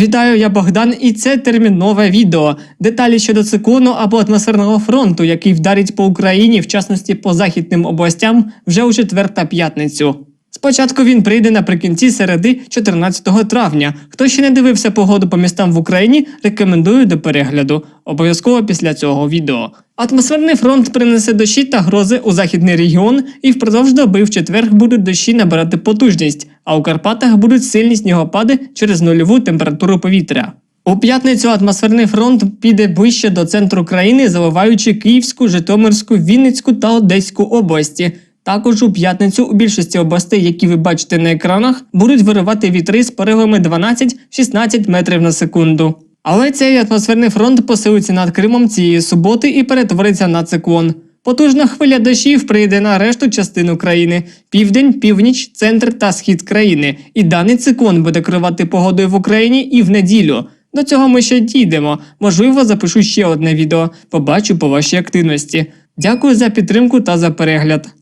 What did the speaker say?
Вітаю, я Богдан, і це термінове відео. Деталі щодо циклону або атмосферного фронту, який вдарить по Україні, в частності по західним областям, вже у четвер та п'ятницю. Спочатку він прийде наприкінці середи 14 травня. Хто ще не дивився погоду по містам в Україні, рекомендую до перегляду. Обов'язково після цього відео. Атмосферний фронт принесе дощі та грози у західний регіон, і впродовж доби в четвер будуть дощі набирати потужність, а у Карпатах будуть сильні снігопади через нульову температуру повітря. У п'ятницю атмосферний фронт піде ближче до центру країни, заливаючи Київську, Житомирську, Вінницьку та Одеську області. Також у п'ятницю у більшості областей, які ви бачите на екранах, будуть виривати вітри з поривами 12-16 метрів на секунду. Але цей атмосферний фронт посилиться над Кримом цієї суботи і перетвориться на циклон. Потужна хвиля дощів прийде на решту частину країни: південь, північ, центр та схід країни. І даний циклон буде керувати погодою в Україні і в неділю. До цього ми ще дійдемо. Можливо, запишу ще одне відео. Побачу по вашій активності. Дякую за підтримку та за перегляд.